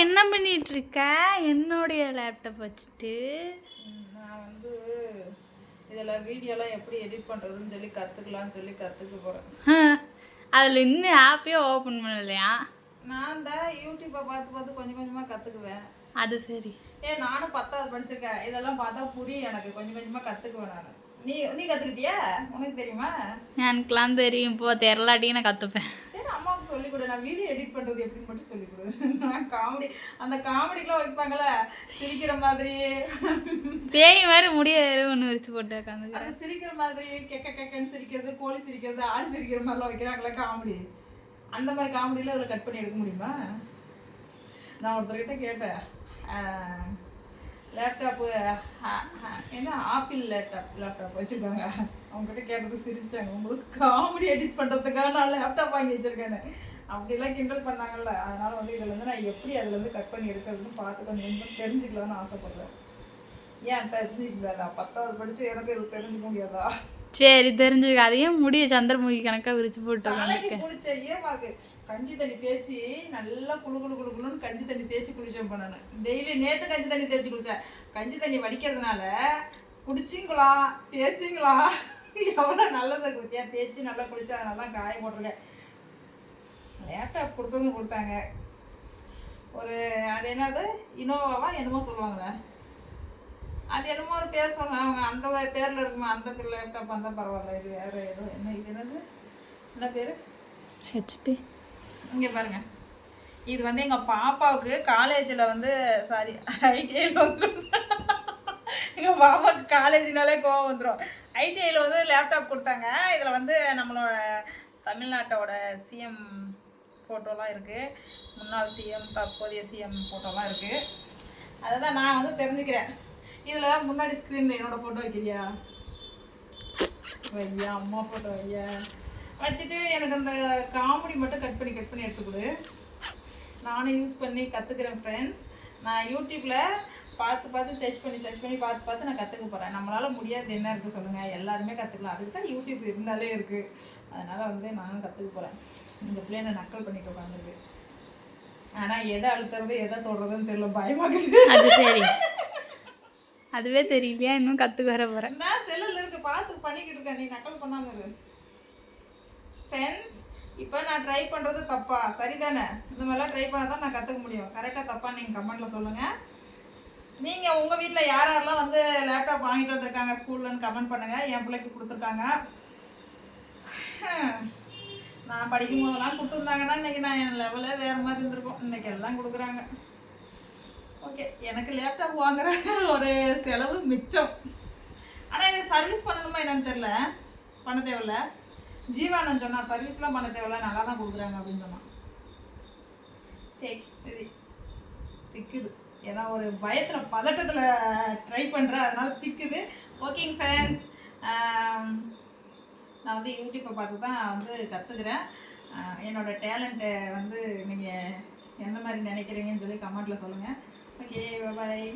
என்ன பண்ணிட்டு இருக்க என்னுடைய லேப்டாப் வச்சுட்டு. நான் வந்து இதில் வீடியோலாம் எப்படி எடிட் பண்ணுறதுன்னு சொல்லி கற்றுக்கலாம்னு சொல்லி கற்றுக்க போகிறேன் அதில் இன்னும் ஆப்பே ஓப்பன் பண்ணலையா? நான் தான் யூடியூப்பை பார்த்து பார்த்து கொஞ்சம் கொஞ்சமாக கற்றுக்குவேன் அது சரி. ஏ நானும் பத்தாவது படிச்சிருக்கேன். இதெல்லாம் பார்த்தா புரியும் எனக்கு. கொஞ்சம் கொஞ்சமாக கற்றுக்குவேன் நான். நீ நீ கற்றுக்கிட்டியா உனக்கு தெரியுமா? எனக்குலாம் தெரியும். இப்போ தெரிலாட்டியும் நான் கற்றுப்பேன் சொல்லிக் கொடு நான் வீடியோ எடிட் பண்ணுறது எப்படின்னு மட்டும் சொல்லிக் கொடு நான் காமெடி அந்த காமெடிக்கெலாம் வைப்பாங்கல்ல சிரிக்கிற மாதிரி. பேய் மாதிரி முடிய ஒன்று விரிச்சு போட்டு உட்காந்துக்கிறேன் அது சிரிக்கிற மாதிரி கெக்க கெக்கன்னு சிரிக்கிறது கோழி சிரிக்கிறது ஆடு சிரிக்கிற மாதிரிலாம் வைக்கிறாங்களே காமெடி அந்த மாதிரி காமெடியில் அதில் கட் பண்ணி எடுக்க முடியுமா? நான் ஒருத்தர்கிட்ட கேட்டேன். லேப்டாப்பு uh, என்ன ஆப்பிள் லேப்டாப் லேப்டாப் வச்சுருக்காங்க. அவங்ககிட்ட கேட்டது சிரிச்சாங்க உங்களுக்கு காமெடி எடிட் பண்ணுறதுக்காக நான் லேப்டாப் வாங்கி வச்சுருக்கேன்னு. அப்படிலாம் கிண்டல் பண்ணாங்கல்ல. அதனால் வந்து இதில் வந்து நான் எப்படி அதுலேருந்து கட் பண்ணி எடுக்கிறதுன்னு பார்த்து கொஞ்சம் கொஞ்சம் தெரிஞ்சுக்கலாம்னு ஆசைப்பட்றேன். ஏன் தெரிஞ்சுக்கலாதா பத்தாவது படித்து எனக்கு இது தெரிஞ்சுக்க முடியாதா? சரி தெரிஞ்சுக்க அதையும் முடிய சந்திரமுகி கணக்காக விரிச்சு போட்டு கஞ்சி தண்ணி தேய்ச்சி நல்லா குழு குழு குழு குழுன்னு கஞ்சி தண்ணி தேய்ச்சி குளிச்சேன் பண்ணணும் டெய்லி நேத்து கஞ்சி தண்ணி தேய்ச்சி குளிச்சேன். கஞ்சி தண்ணி வடிக்கிறதுனால குடிச்சிங்களா? தேய்ச்சிங்களா? எவ்வளோ நல்லது குடிச்சியா தேய்ச்சி நல்லா குளிச்சா நல்லா காய போட்டிருக்கேன். லேப்டாப் கொடுத்தவங்க கொடுத்தாங்க. ஒரு அது என்னது? இனோவாவா என்னமோ சொல்லுவாங்களே. அது என்னமோ ஒரு பேர் சொன்னாங்க. அந்த பேர்ல இருக்குமா? அந்த லேப்டாப் அந்த பரவாயில்ல. இது வேற ஏதோ என்ன இது? என்னது? என்ன பேர்? ஹெச்பி இங்கே பாருங்க. இது வந்து எங்கள் பாப்பாவுக்கு காலேஜில் வந்து சாரி ஐடிஐயில் வந்து எங்கள் பாப்பாவுக்கு காலேஜினாலே கோவம் வந்துடும் ஐடிஐயில் வந்து லேப்டாப் கொடுத்தாங்க. இதில் வந்து நம்மளோட தமிழ்நாட்டோட சிஎம் ஃபோட்டோலாம் இருக்குது முன்னாள் சிஎம் தற்போதைய சிஎம் ஃபோட்டோலாம் இருக்குது அதை தான் நான் வந்து தெரிஞ்சுக்கிறேன். இதில் முன்னாடி ஸ்க்ரீனில் என்னோட ஃபோட்டோ வைக்கிறியா? வையா அம்மா ஃபோட்டோ வையா வச்சுட்டு எனக்கு அந்த காமெடி மட்டும் கட் பண்ணி கட் பண்ணி எடுத்துக்கொடு நானும் யூஸ் பண்ணி கற்றுக்கிறேன் ஃப்ரெண்ட்ஸ் நான் யூடியூப்பில் பார்த்து பார்த்து சர்ச் பண்ணி சர்ச் பண்ணி பார்த்து பார்த்து நான் கற்றுக்க போகிறேன் நம்மளால் முடியாது என்ன இருக்குது சொல்லுங்கள் எல்லாருமே கற்றுக்கலாம் அதுக்கு தான் யூடியூப் இருந்தாலே இருக்குது அதனால் வந்து நானும் கற்றுக்க போகிறேன் இந்த பிள்ளைனை நக்கல் பண்ணிட்டு உட்காந்துருக்கு ஆனால் எதை அழுத்துறது எதை தொடுறதுன்னு தெரியல. பயமாக்குது அது சரி. அதுவே தெரியலையா? இன்னும் கற்றுக்க வர போகிறேன் நான் செல்லில் இருக்க. பார்த்து பண்ணிக்கிட்டு இருக்கேன் நீ நக்கல் பண்ணாம இரு. ஃப்ரெண்ட்ஸ் இப்போ நான் ட்ரை பண்ணுறது தப்பா? சரிதானே? இந்த மாதிரிலாம் ட்ரை பண்ணால் தான் நான் கற்றுக்க முடியும். கரெக்டாக தப்பா நீங்கள் கமெண்ட்டில் சொல்லுங்கள் நீங்கள் உங்கள் வீட்டில் யார் யாரெல்லாம் வந்து லேப்டாப் வாங்கிட்டு வந்திருக்காங்க ஸ்கூல்லன்னு கமெண்ட் பண்ணுங்கள் என் பிள்ளைக்கு கொடுத்துருக்காங்க. நான் படிக்கும் போதெல்லாம் கொடுத்துருந்தாங்கன்னா இன்றைக்கி நான் என் லெவலே வேறு மாதிரி இருந்திருக்கும். இன்றைக்கி எல்லாம் கொடுக்குறாங்க. ஓகே எனக்கு லேப்டாப் வாங்குற ஒரு செலவு மிச்சம். ஆனால் இது சர்வீஸ் பண்ணணுமா என்னன்னு தெரில பண்ண தேவையில்ல. ஜீவானந்த் சொன்னால் சர்வீஸ்லாம் பண்ண தேவையில்ல நல்லா தான் கொடுக்குறாங்க அப்படின்னு சொன்னான். சரி சரி. திக்குது. ஏன்னா ஒரு பயத்தில் பதட்டத்தில் ட்ரை பண்ணுறேன் அதனால திக்குது. ஓகேங்க ஃப்ரெண்ட்ஸ் நான் வந்து யூடியூப்பை பார்த்து தான் வந்து கற்றுக்குறேன் என்னோட டேலண்ட்டை வந்து நீங்கள் எந்த மாதிரி நினைக்கிறீங்கன்னு சொல்லி கமெண்ட்டில் சொல்லுங்கள் ஓகே பாய்